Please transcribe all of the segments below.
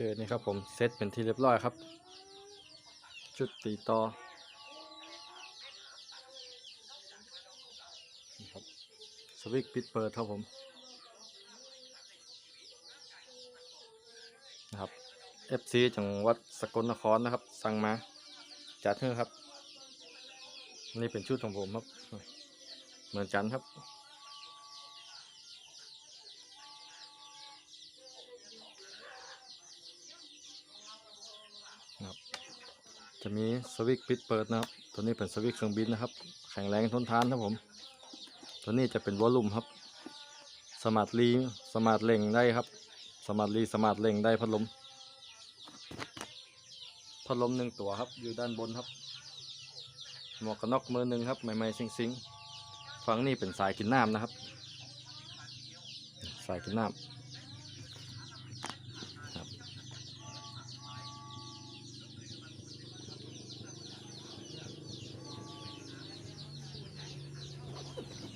นี่ครับผมเซตเป็นที่เรียบร้อยครับชุดตีต่อครับสวิตช์ปิดเปิดครับผมนะครับ FC จังหวัดสกลนครนะครับ สั่งมาจัดให้ครับ นี่เป็นชุดของผมครับ เหมือนกันครับ จะมีสวิตช์ปิดเปิดนะครับ ตัวนี้เป็นสวิตช์เครื่องบินนะครับ แข็งแรงทนทานครับผม ตัวนี้จะเป็นวอลลุ่มครับ สมาร์ทรีสมาร์ทเล่งได้ครับ สมาร์ทรีสมาร์ทเล่งได้พัดลม พัดลมหนึ่งตัวครับ อยู่ด้านบนครับ หมวกกันน็อกมือหนึ่งครับ ใหม่ๆซิงๆ ฝั่งนี้เป็นสายกินน้ำนะครับ สายกินน้ำ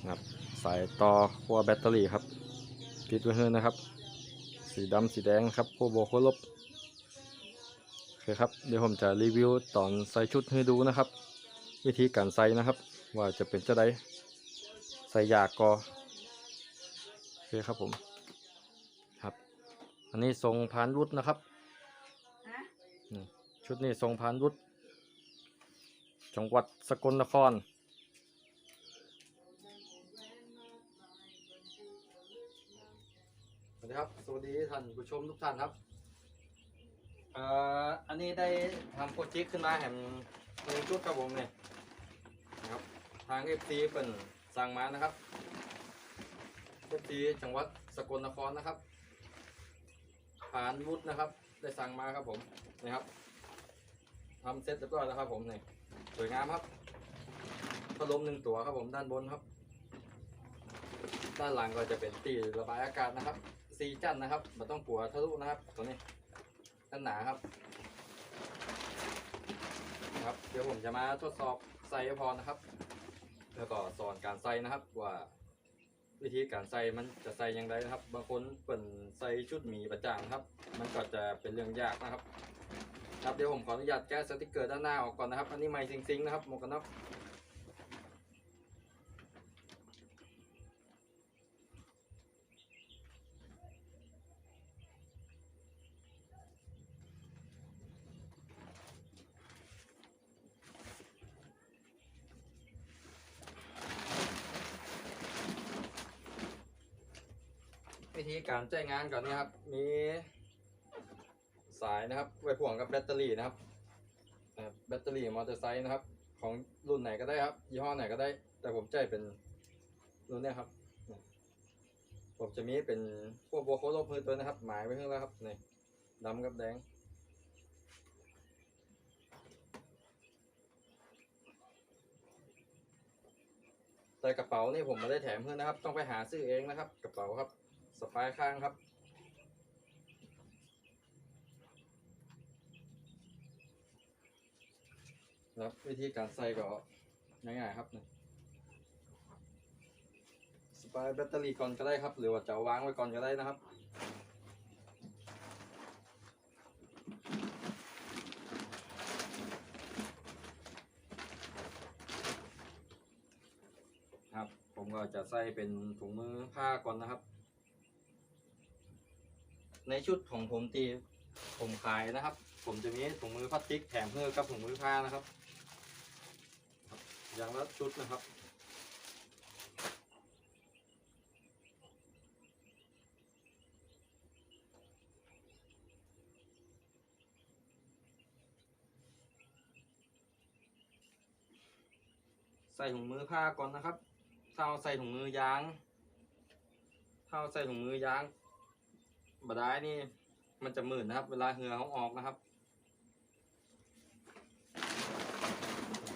ครับ สายต่อขั้วแบตเตอรี่ครับ ติดไว้ให้นะครับ สีดำสีแดงครับขั้วบวกขั้วลบโอเคครับเดี๋ยวผมจะรีวิวตอนใส่ชุดให้ดูนะครับ วิธีการใส่นะครับ ว่าจะเป็นจะไดใส่ยากกอโอเคครับผมครับ อันนี้ทรงพานรุดนะครับฮะนี่ชุดนี้ทรงพานรุดจังหวัดสกลนคร ครับ สวัสดีท่านผู้ชมทุกท่านครับเอ่ออันนี้ได้ทำโปรเจกต์ขึ้นมาแห่งหนึ่งชุดครับผมเนี่ยนะครับ ทางเอฟซีเป็นสั่งมานะครับเอฟซีจังหวัดสกลนครนะครับผ่านวุฒินะครับ ได้สั่งมาครับผมนะครับทำเสร็จเรียบร้อยแล้วครับผมเนี่ยสวยงามครับพัดลมหนึ่งตัวครับผมด้านบนครับ ด้านหลังก็จะเป็นตีระบายอากาศนะครับ ซีจันนะครับมันต้องกลัวทะลุนะครับ ตัวนี้ด้านหนาครับนะครับ เดี๋ยวผมจะมาทดสอบใส่พอนะครับ แล้วก็สอนการใส่นะครับว่าวิธีการใส่มันจะใส่อย่างไรนะครับ บางคนเปิ่นใส่ชุดหมีประจางครับ มันก็จะเป็นเรื่องยากนะครับ ครับเดี๋ยวผมขออนุญาตแก้สติกเกอร์ด้านหน้าออกก่อนนะครับ อันนี้ไม่ซิงซิงนะครับหมวกกันน็อก ธีการใช้งานก่อนนะครับ มีสายนะครับไว้พ่วงกับแบตเตอรี่นะครับแบตเตอรี่มอเตอร์ไซค์นะครับ ของรุ่นไหนก็ได้ครับ ยี่ห้อไหนก็ได้ แต่ผมใจเป็นรุ่นนี้ครับ ผมจะมีเป็นพวกโบโคโลพื้นตัวนะครับ หมายไว้ข้างแล้วครับนี่ดำกับแดงแต่กระเป๋านี่ผมไม่ได้แถมเพื่อนนะครับ ต้องไปหาซื้อเองนะครับ กระเป๋าครับ สปายข้างครับ แล้ววิธีการใส่ก็ง่ายๆครับนี่สปายแบตเตอรี่ก่อนก็ได้ครับ หรือว่าจะวางไว้ก่อนก็ได้นะครับครับ ผมก็จะใส่เป็นถุงมือผ้าก่อนนะครับ ในชุดของผมตีผมขายนะครับ ผมจะมีถุงมือพลาสติกแถมเพื่อกับถุงมือผ้านะครับครับ อย่างละชุดนะครับใส่ถุงมือผ้าก่อนนะครับ ถ้าเอาใส่ถุงมือยาง ถ้าเอาใส่ถุงมือยาง บดายนี่มันจะหมืดนนะครับ เวลาเหงือเขาออกนะครับ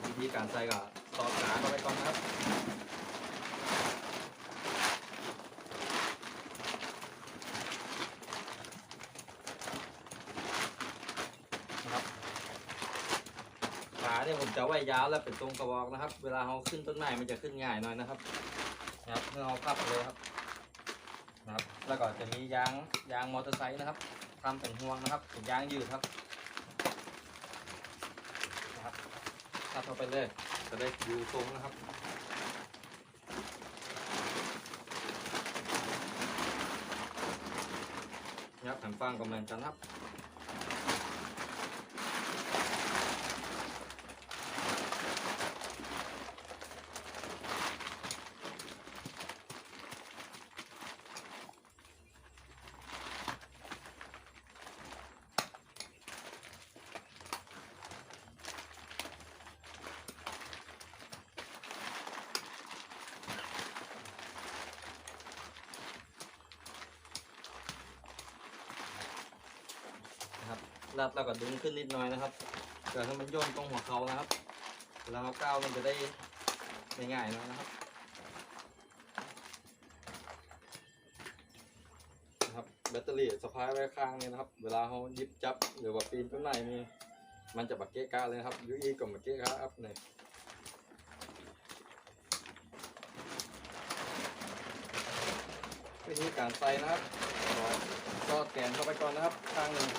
วิธีการใส่ก็ต่อขาเข้าไปก่อนนะครับขาเนี่ยผมจะไว้ยาวแล้วเป็นตรงกระบอกนะครับ เวลาเราขึ้นต้นไม้มันจะขึ้นง่ายหน่อยนะครับนะครับเมื่อเราพับเลยครับ แล้วก็จะมียางยางมอเตอร์ไซค์นะครับทำเป็นห่วงนะครับเป็นยางยืดครับนะครับตัดเข้าไปเลยจะได้อยู่ตรงนะครับยับแผ่นฟางกำลังกันครับนะครับ รัดแล้วก็ดึงขึ้นนิดหน่อยนะครับเกิดให้มันย่นตรงหัวเขานะครับเวลาเขาก้าวมันจะได้ง่ายหนอยนะครับนะครับแบตเตอรี่สะพายไว้ข้างนี้นะครับ เวลาเขาหยิบจับหรือว่าปีนต้นไม้นี่มันจะบักเกะกะเลยครับยูอีกับบักเกะกะครับเนี่ยวิธีการใส่นะครับก็ซอดแกนเข้าไปก่อนนะครับข้างหนึ่ง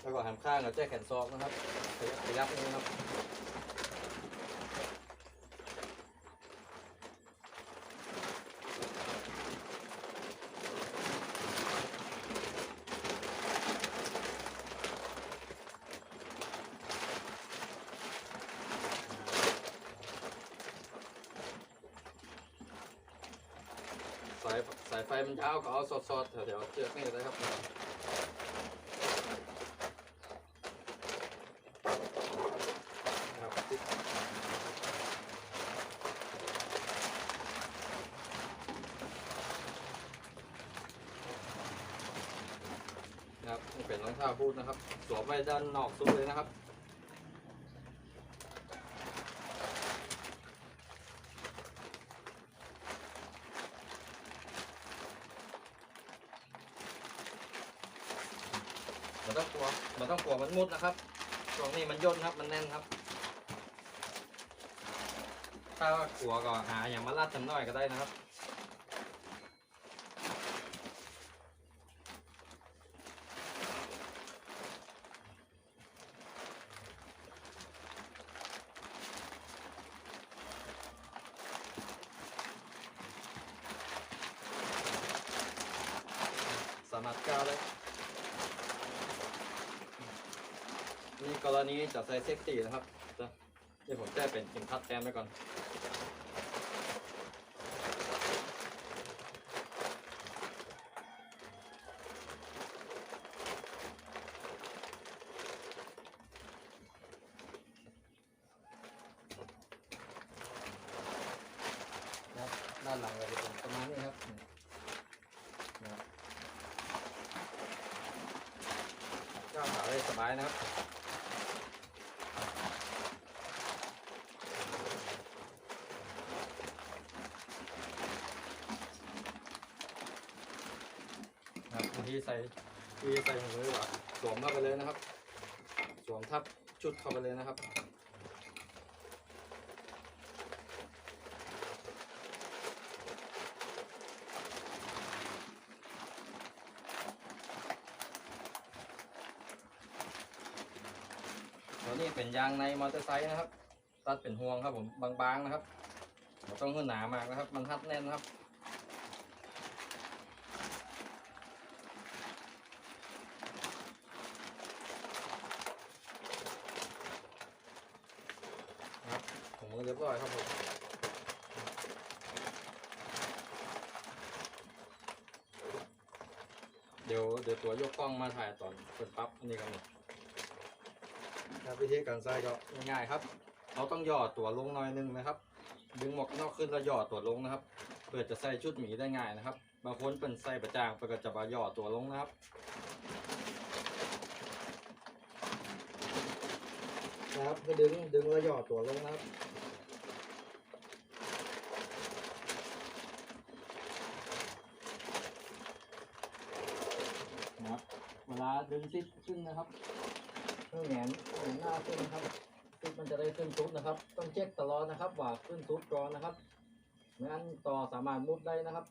แล้วก็ หันข้างกับแจ้แขนซอกนะครับขยับขยับนี่นะครับสายสายไฟมันยาวก็เอาสอดๆแถวๆเชือกนี่เลยครับครับนะครับนี่ เป็นรองเท้าบูทนะครับ สวมไว้ด้านนอกสุดเลยนะครับ มันต้องกลัวมันต้องกลัวมันมุดนะครับตรงนี้มันย่นครับ มันแน่นครับ ถ้ากลัวก็หาอย่างมาลาดจำหน่อยก็ได้นะครับ สามารถก้าวได้ นี่กรณีจะใส่เซฟตี้นะครับจะนี่ผมจ้เป็นเข็มขัดแทนไว้ก่อนนะครับด้านหลังเราจะเป็นประมาณนี้ครับนะครับก้าวขาได้สบายนะครับ ครับวิธีใส่วิธีใส่ของมือว่าสวมเข้าไปเลยนะครับ สวมทับชุดเข้าไปเลยนะครับตัวนี้เป็นยางในมอเตอร์ไซค์นะครับ ตัดเป็นห่วงครับผมบางๆนะครับต้องขึ้นหนามากนะครับ มันทัดแน่นนะครับถุงมือเรียบร้อยครับผมเดี๋ยวเดี๋ยวตัวยกกล้องมาถ่ายตอนเปิดปั๊บอันนี้กันหมดครับวิธีการใส่ก็ง่ายๆครับ เราต้องย่อตัวลงหน่อยนึงนะครับ ดึงหมวกกันนอกขึ้นแล้วย่อตัวลงนะครับ เพื่อจะใส่ชุดหมีได้ง่ายนะครับ บางคนเป็นใส่ประจางเพื่อก็จะมาย่อตัวลงนะครับนะครับก็ดึงดึงแล้วย่อตัวลงนะครับนะครับ เว ลาดึงซิปขึ้นนะครับเพื่อแหงนแหงนหน้าขึ้นนะครับซิปมันจะได้ขึ้นซุปนะครับ ต้องเช็คตลอดนะครับ ว่าขึ้นซุปก่อนนะครับไม่งั้นต่อสามารถมุดได้นะครับ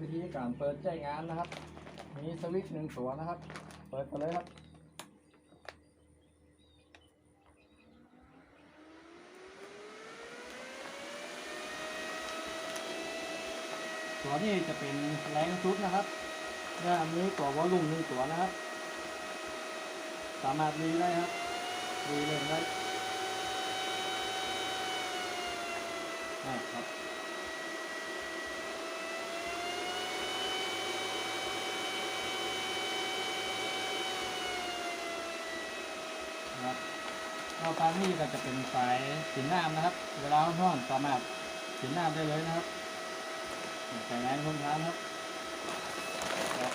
วิธีการเปิดใจงานนะครับ มีสวิตช์หนึ่งตัวนะครับ เปิดไปเลยครับ ตัวนี้จะเป็นแรงชุดนะครับและอันนี้ตัววอลลุ่มหนึ่งตัวนะครับ สามารถรีได้ครับรีเลยได้ครับนะครับนอกานี้ก็จะเป็นสายสินน้ำนะครับ เวลาห้อนสามารถสินน้ำได้เลยนะครับ ใส่แรงทนนครับครับ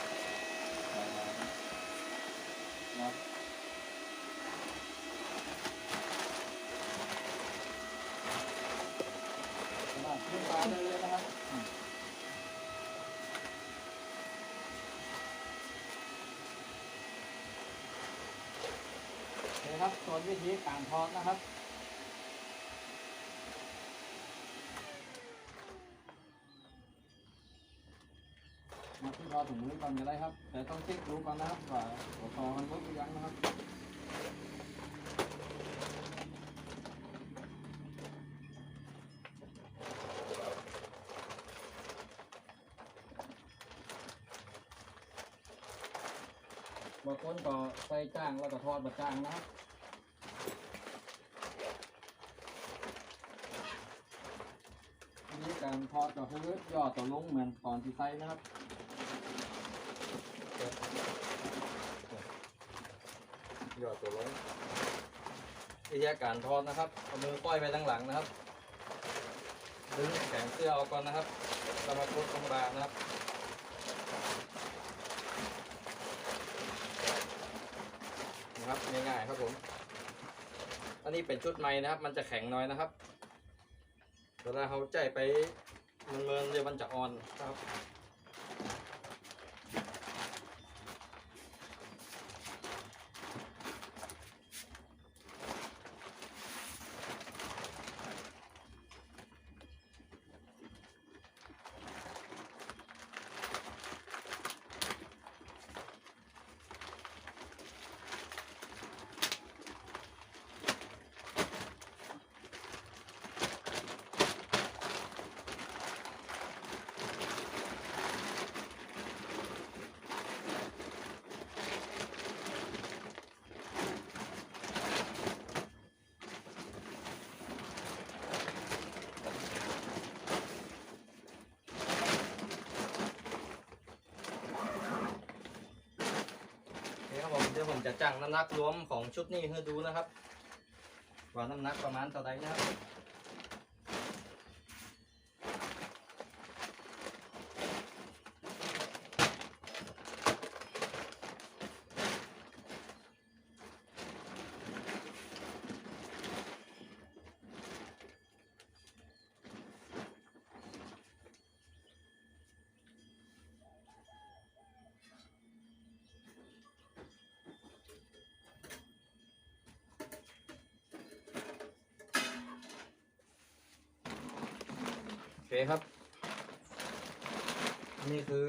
ครับสามารถขึ้นมาได้เลยนะครับอืมโอเคครับส่วนวิธีการทอดนะครับ มาที่ร อถุงมือก่อนก็ได้ครับ แต่ต้องเช็คดูก่อนนะครับว่าหัวต่อมันลดหรือยังนะครับบางคนก็ใส่จ้างแล้วก็ทอดบะจ้างนะครับวิธีการทอดก็คือย่อตัวลงเหมือนตอนที่ใส่นะครับ ย่อตัวลงวิธีการทอดนะครับเอามือป้อยไปด้านหลังนะครับดึงแขนเสื้อออกก่อนนะครับแล้วมากดตรงบางนะครับนะครับง่ายๆครับผมอันนี้เป็นชุดใหม่นะครับ มันจะแข็งน้อยนะครับเวลาเขาใจไปมันเมินเดี๋ยวมันจะอ่อนครับ นี่ครับ ผมจะจังน้ำหนักรวมของชุดนี้ให้ดูนะครับ ว่าน้ำหนักประมาณเท่าไหร่นะครับ เคครับนี่คือ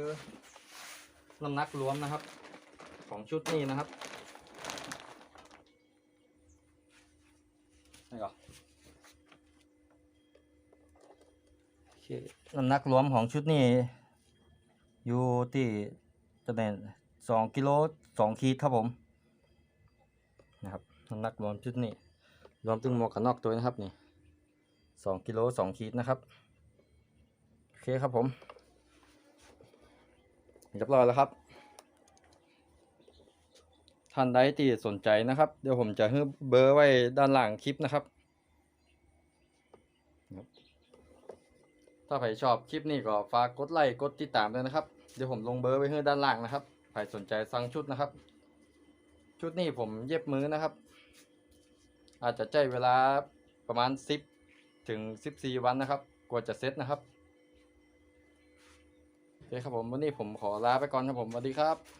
น้ำหนักรวมนะครับ ของชุดนี้นะครับนี่ก่อนโอเคน้ำหนักรวมของชุดนี้ อยู่ที่จะเป็นสองกิโลสองขีดครับผมนะครับน้ำหนักรวมชุดนี้ รวมถึงหมวกกันน็อกตัวนะครับนี่สองกิโลสองขีดนะครับ เคครับผมเรียบร้อยแล้วครับ ท่านใดที่สนใจนะครับ เดี๋ยวผมจะให้เบอร์ไว้ด้านหลังคลิปนะครับ ถ้าใครชอบคลิปนี้ก็ฝากกดไลค์กดติดตามด้วยนะครับ เดี๋ยวผมลงเบอร์ไว้ให้ด้านล่างนะครับ ใครสนใจสั่งชุดนะครับ ชุดนี้ผมเย็บมือนะครับ อาจจะใช้เวลาประมาณ 10 ถึง 14 วันนะครับ กว่าจะเซ็ตนะครับ เคครับผมวันนี้ผมขอลาไปก่อนครับผมสวัสดีครับ